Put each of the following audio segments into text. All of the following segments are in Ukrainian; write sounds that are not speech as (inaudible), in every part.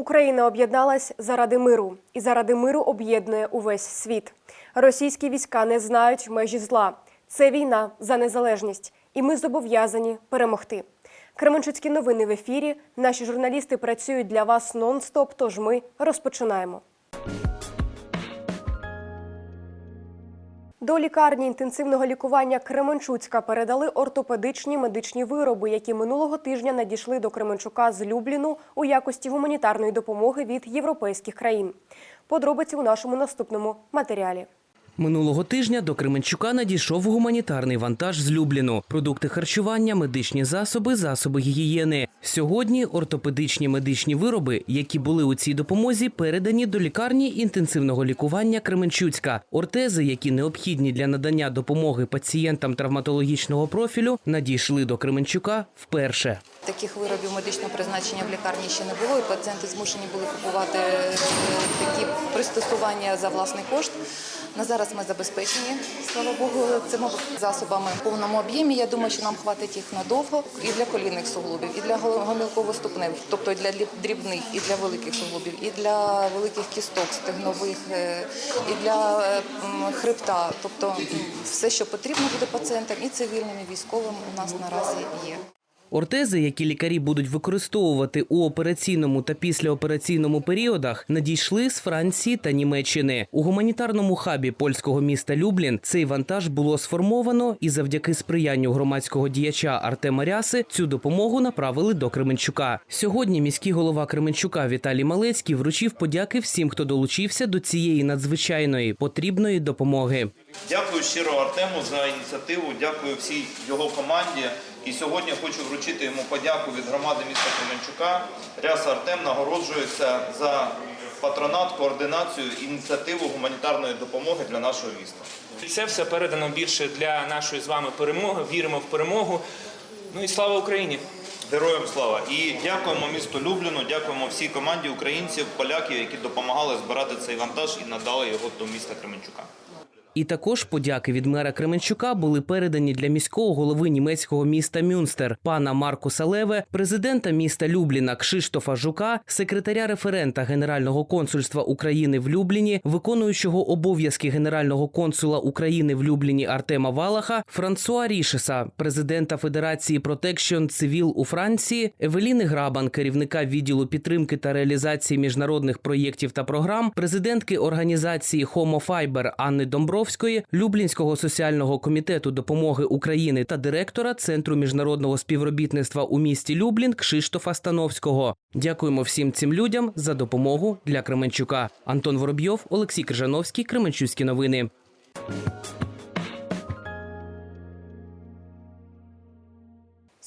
Україна об'єдналась заради миру і заради миру об'єднує увесь світ. Російські війська не знають межі зла. Це війна за незалежність, і ми зобов'язані перемогти. Кременчуцькі новини в ефірі. Наші журналісти працюють для вас нон-стоп. Тож ми розпочинаємо. До лікарні інтенсивного лікування Кременчуцька передали ортопедичні медичні вироби, які минулого тижня надійшли до Кременчука з Любліну у якості гуманітарної допомоги від європейських країн. Подробиці у нашому наступному матеріалі. Минулого тижня до Кременчука надійшов гуманітарний вантаж з Любліну. Продукти харчування, медичні засоби, засоби гігієни. Сьогодні ортопедичні медичні вироби, які були у цій допомозі, передані до лікарні інтенсивного лікування Кременчуцька. Ортези, які необхідні для надання допомоги пацієнтам травматологічного профілю, надійшли до Кременчука вперше. Таких виробів медичного призначення в лікарні ще не було, і пацієнти змушені були купувати е, такі пристосування за власний кошт. На зараз ми забезпечені, слава Богу, цими засобами в повному об'ємі. Я думаю, що нам хватить їх надовго і для колінних суглобів, і для гомілково-ступневих, тобто для дрібних, і для великих суглобів, і для великих кісток, стегнових, е, і для е, хребта. Тобто все, що потрібно буде пацієнтам, і цивільним, і військовим у нас наразі є. Ортези, які лікарі будуть використовувати у операційному та післяопераційному періодах, надійшли з Франції та Німеччини. У гуманітарному хабі польського міста Люблін цей вантаж було сформовано і завдяки сприянню громадського діяча Артема Ряси цю допомогу направили до Кременчука. Сьогодні міський голова Кременчука Віталій Малецький вручив подяки всім, хто долучився до цієї надзвичайної потрібної допомоги. Дякую щиро Артему за ініціативу. Дякую всій його команді. І сьогодні хочу вручити йому подяку від громади міста Кременчука. Ряса Артем нагороджується за патронат, координацію, ініціативу гуманітарної допомоги для нашого міста. Це все передано більше для нашої з вами перемоги. Віримо в перемогу. Ну і слава Україні! Героям слава! І дякуємо місту Любліну, дякуємо всій команді українців, поляків, які допомагали збирати цей вантаж і надали його до міста Кременчука. І також подяки від мера Кременчука були передані для міського голови німецького міста Мюнстер пана Маркуса Леве, президента міста Любліна Кшиштофа Жука, секретаря референта Генерального консульства України в Любліні, виконуючого обов'язки генерального консула України в Любліні Артема Валаха, Франсуа Рішеса, президента Федерації Protection Civil у Франції, Евеліни Грабан, керівника відділу підтримки та реалізації міжнародних проєктів та програм, президентки організації Homo Fiber Анни Домбровської, Люблінського соціального комітету допомоги України та директора Центру міжнародного співробітництва у місті Люблін Кшиштофа Становського. Дякуємо всім цим людям за допомогу для Кременчука. Антон Воробйов, Олексій Крижановський, Кременчуцькі новини.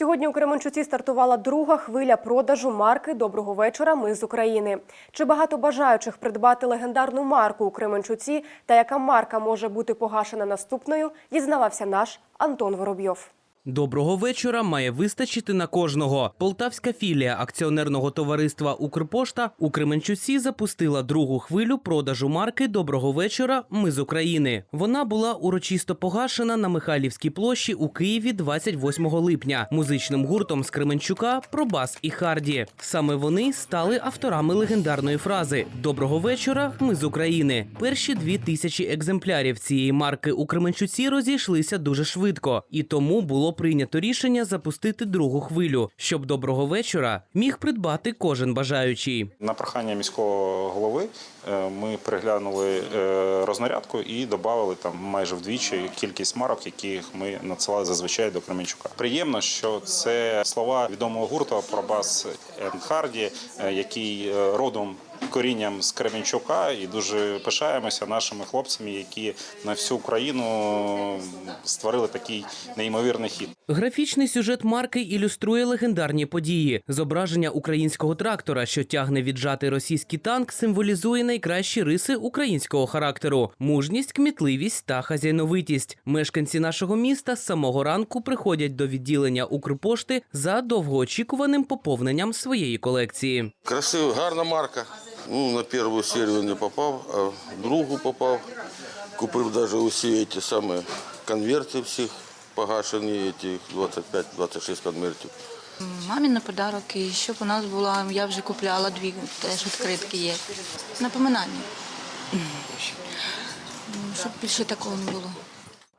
Сьогодні у Кременчуці стартувала друга хвиля продажу марки Доброго вечора. Ми з України. Чи багато бажаючих придбати легендарну марку у Кременчуці та яка марка може бути погашена наступною? Дізнавався наш Антон Воробйов. Доброго вечора має вистачити на кожного. Полтавська філія акціонерного товариства Укрпошта у Кременчуці запустила другу хвилю продажу марки Доброго вечора. Ми з України. Вона була урочисто погашена на Михайлівській площі у Києві 28 липня музичним гуртом з Кременчука Пробас і Харді. Саме вони стали авторами легендарної фрази Доброго вечора. Ми з України. Перші дві тисячі екземплярів цієї марки у Кременчуці розійшлися дуже швидко, і тому було прийнято рішення запустити другу хвилю, щоб доброго вечора міг придбати кожен бажаючий. На прохання міського голови е, ми переглянули е, рознарядку і додали там майже вдвічі кількість марок, яких ми надсилали зазвичай до Кременчука. Приємно, що це слова відомого гурту Пробас енд Харді, е, який родом. Корінням з Кременчука і дуже пишаємося нашими хлопцями, які на всю Україну створили такий неймовірний хіт. Графічний сюжет марки ілюструє легендарні події. Зображення українського трактора, що тягне віджатий російський танк, символізує найкращі риси українського характеру: мужність, кмітливість та хазяйновитість. Мешканці нашого міста з самого ранку приходять до відділення Укрпошти за довгоочікуваним поповненням своєї колекції. Красива, гарна марка. Ну, на першу серію не попав, а в другу попав. Купив навіть усі ці самі конверти всіх погашені, ці 25-26 конвертів. Мамі на подарок, і щоб у нас була, я вже купляла дві, теж відкритки є. Напоминання. Щоб більше такого не було.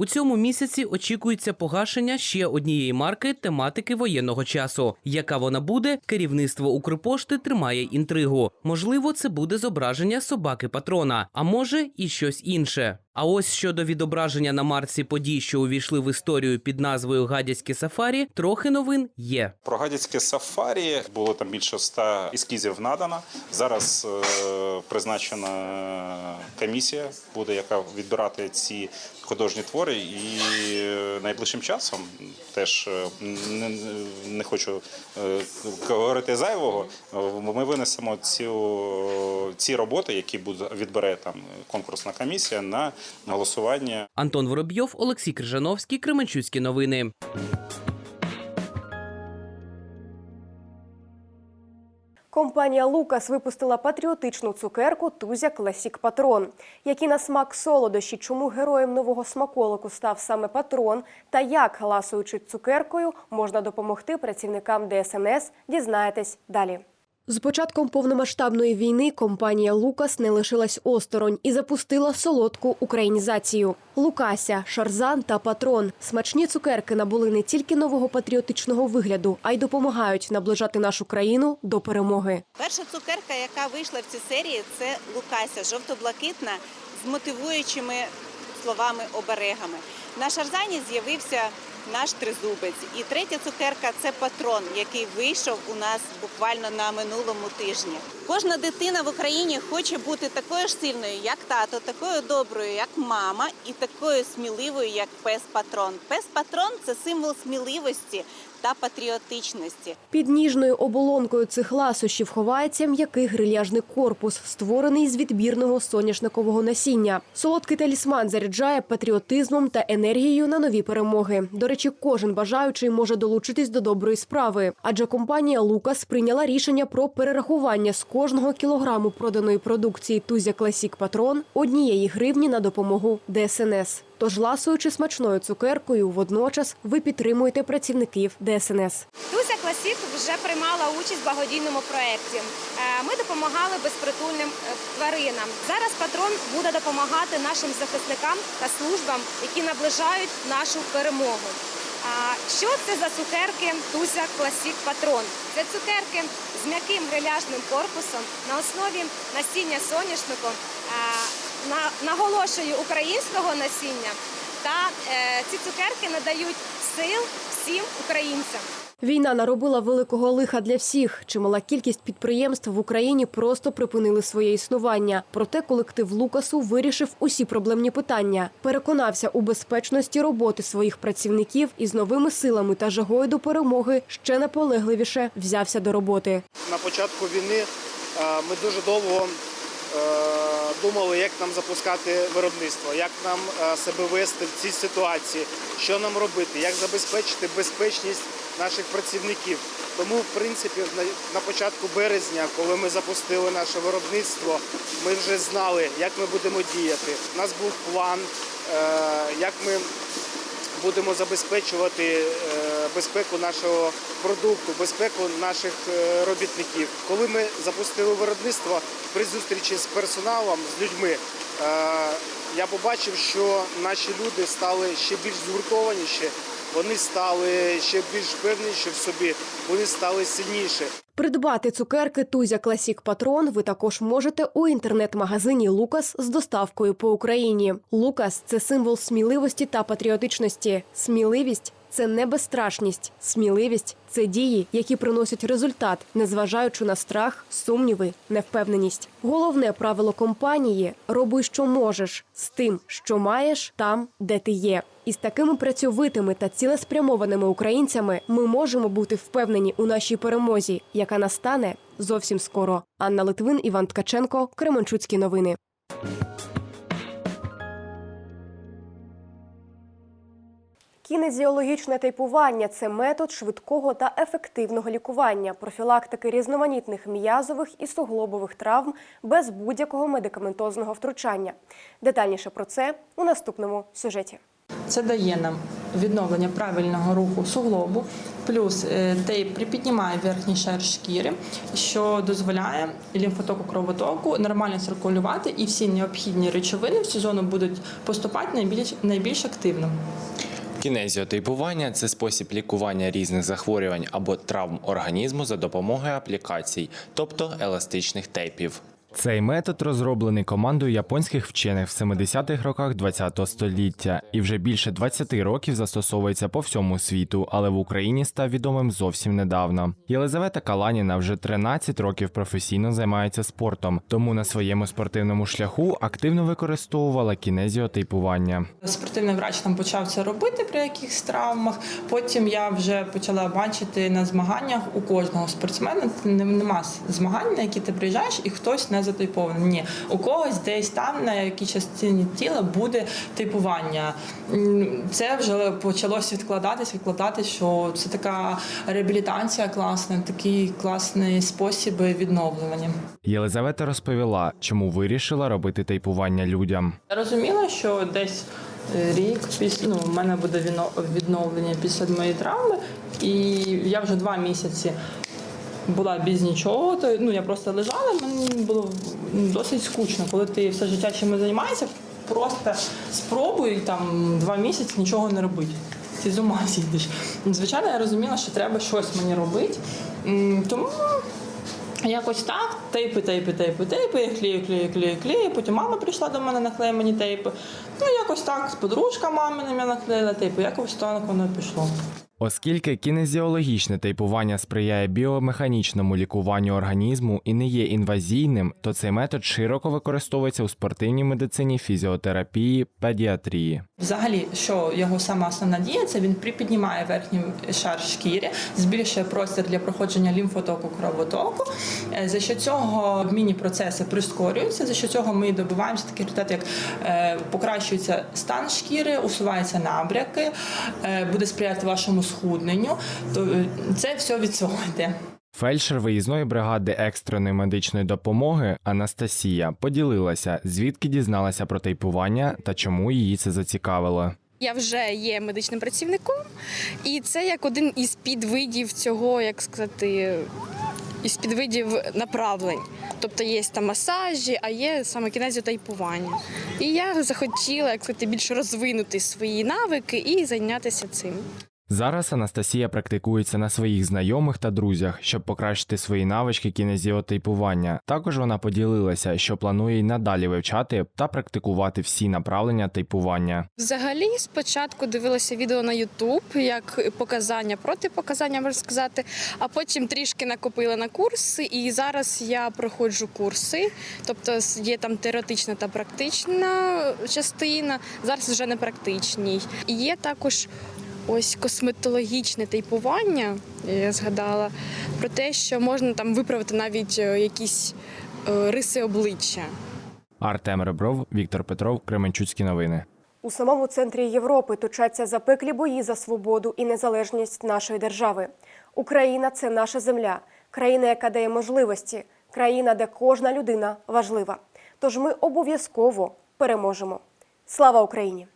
У цьому місяці очікується погашення ще однієї марки тематики воєнного часу. Яка вона буде, керівництво Укрпошти тримає інтригу. Можливо, це буде зображення собаки патрона, а може і щось інше. А ось щодо відображення на марці подій, що увійшли в історію під назвою Гадяцьке сафарі, трохи новин є. Про гадяцьке сафарі було там більше ста ескізів надано. Зараз е, призначена комісія, буде яка відбирати ці художні твори, і е, найближчим часом теж е, не, не хочу е, говорити зайвого. Ми винесемо цю, ці роботи, які буде відбере там конкурсна комісія, на голосування Антон Воробйов, Олексій Крижановський, Кременчуцькі новини. Компанія Лукас випустила патріотичну цукерку Тузя Класік Патрон. Які на смак солодощі, чому героєм нового смаколику став саме патрон, та як, ласуючи цукеркою, можна допомогти працівникам ДСНС, дізнаєтесь далі. З початком повномасштабної війни компанія Лукас не лишилась осторонь і запустила солодку українізацію. Лукася, Шарзан та Патрон. Смачні цукерки набули не тільки нового патріотичного вигляду, а й допомагають наближати нашу країну до перемоги. Перша цукерка, яка вийшла в цій серії, це Лукася, жовто-блакитна з мотивуючими словами оберегами. На шарзані з'явився наш тризубець. І третя цукерка це патрон, який вийшов у нас буквально на минулому тижні. Кожна дитина в Україні хоче бути такою ж сильною, як тато, такою доброю, як мама, і такою сміливою, як пес патрон. Пес патрон це символ сміливості та патріотичності. Під ніжною оболонкою цих ласощів ховається м'який грильяжний корпус, створений з відбірного соняшникового насіння. Солодкий талісман заряджає патріотизмом та енергією на нові перемоги. До речі, кожен бажаючий може долучитись до доброї справи, адже компанія Лукас прийняла рішення про перерахування з кожного кілограму проданої продукції Тузя Класік Патрон однієї гривні на допомогу ДСНС. Тож, ласуючи смачною цукеркою, водночас ви підтримуєте працівників ДСНС. Туся Класік вже приймала участь в благодійному проєкті. Е, Ми допомагали безпритульним е, тваринам. Зараз патрон буде допомагати нашим захисникам та службам, які наближають нашу перемогу. Що це за цукерки Туся Класік Патрон? Це цукерки з м'яким гриляжним корпусом на основі насіння соняшнику. На- Наголошую українського насіння. Та е, ці цукерки надають сил всім українцям. Війна наробила великого лиха для всіх. Чимала кількість підприємств в Україні просто припинили своє існування. Проте колектив Лукасу вирішив усі проблемні питання, переконався у безпечності роботи своїх працівників і з новими силами та жагою до перемоги ще наполегливіше взявся до роботи. На початку війни е, ми дуже довго думали, як нам запускати виробництво, як нам е, себе вести в цій ситуації, що нам робити, як забезпечити безпечність наших працівників. Тому, в принципі, на- на початку березня, коли ми запустили наше виробництво, ми вже знали, як ми будемо діяти. У нас був план, е, як ми будемо забезпечувати е, безпеку нашого продукту, безпеку наших е, робітників. Коли ми запустили виробництво при зустрічі з персоналом, з людьми, е, я побачив, що наші люди стали ще більш згуртованіші, вони стали ще більш певніші в собі, вони стали сильніші. Придбати цукерки Тузя Класік Патрон ви також можете у інтернет-магазині Лукас з доставкою по Україні. Лукас це символ сміливості та патріотичності. Сміливість це не безстрашність. Сміливість це дії, які приносять результат, незважаючи на страх, сумніви, невпевненість. Головне правило компанії роби, що можеш, з тим, що маєш, там, де ти є. І з такими працьовитими та цілеспрямованими українцями ми можемо бути впевнені у нашій перемозі, яка настане зовсім скоро. Анна Литвин, Іван Ткаченко, Кременчуцькі новини. Кінезіологічне тейпування це метод швидкого та ефективного лікування, профілактики різноманітних м'язових і суглобових травм без будь-якого медикаментозного втручання. Детальніше про це у наступному сюжеті. Це дає нам відновлення правильного руху суглобу Плюс е, тейп припіднімає верхній шар шкіри, що дозволяє лімфотоку кровотоку нормально циркулювати, і всі необхідні речовини в цю зону будуть поступати найбільш найбільш активно. Кінезіотейпування це спосіб лікування різних захворювань або травм організму за допомогою аплікацій, тобто еластичних тейпів. Цей метод розроблений командою японських вчених в 70-х роках ХХ століття і вже більше 20 років застосовується по всьому світу, але в Україні став відомим зовсім недавно. Єлизавета Каланіна вже 13 років професійно займається спортом, тому на своєму спортивному шляху активно використовувала кінезіотейпування. Спортивний врач там почав це робити при якихось травмах. Потім я вже почала бачити на змаганнях у кожного спортсмена. Нема змагань, на які ти приїжджаєш, і хтось не затейпований. Ні, у когось десь там на якій частині тіла буде типування. Це вже почалось відкладатись, відкладатись, що це така реабілітація класна, такий класний спосіб відновлювання. Єлизавета розповіла, чому вирішила робити тейпування людям. Я розуміла, що десь е, рік після ну, у мене буде віно- відновлення після моєї травми, і я вже два місяці була без нічого. То ну я просто лежала. Мені було досить скучно, коли ти все життя чимось займаєшся. Просто спробуй там два місяці нічого не робити. Ти з ума (laughs) зійдеш. Звичайно, я розуміла, що треба щось мені робити. Тому Якось так, тейпи, тейпи, тейпи, тейпи, я клею, клею, клею, клею. Потім мама прийшла до мене, наклеїла мені тейпи. Ну, якось так, подружка мами на мене наклеїла тейпи, якось так воно пішло. Оскільки кінезіологічне тейпування сприяє біомеханічному лікуванню організму і не є інвазійним, то цей метод широко використовується у спортивній медицині, фізіотерапії, педіатрії. Взагалі, що його сама основна дія, це він припіднімає верхній шар шкіри, збільшує простір для проходження лімфотоку кровотоку. Е, За що цього обмінні процеси прискорюються, за що цього ми добиваємося такий результат, як е, покращується стан шкіри, усуваються набряки, е, буде сприяти вашому схудненню. То е, це все від цього йде. Фельдшер виїзної бригади екстреної медичної допомоги Анастасія поділилася, звідки дізналася про тейпування та чому її це зацікавило. Я вже є медичним працівником, і це як один із підвидів цього, як сказати, із підвидів направлень. Тобто є там масажі, а є саме кінезіотайпування. І я захотіла як сказати, більш розвинути свої навики і зайнятися цим. Зараз Анастасія практикується на своїх знайомих та друзях, щоб покращити свої навички кінезіотейпування. Також вона поділилася, що планує й надалі вивчати та практикувати всі направлення тейпування. Взагалі, спочатку дивилася відео на YouTube, як показання, протипоказання, можна сказати, а потім трішки накопила на курси, і зараз я проходжу курси. Тобто є там теоретична та практична частина, зараз вже не практичній. Є також ось косметологічне тейпування, я згадала, про те, що можна там виправити навіть е, якісь е, риси обличчя. Артем Ребров, Віктор Петров, Кременчуцькі новини. У самому центрі Європи точаться запеклі бої за свободу і незалежність нашої держави. Україна це наша земля, країна, яка дає можливості, країна, де кожна людина важлива. Тож ми обов'язково переможемо. Слава Україні!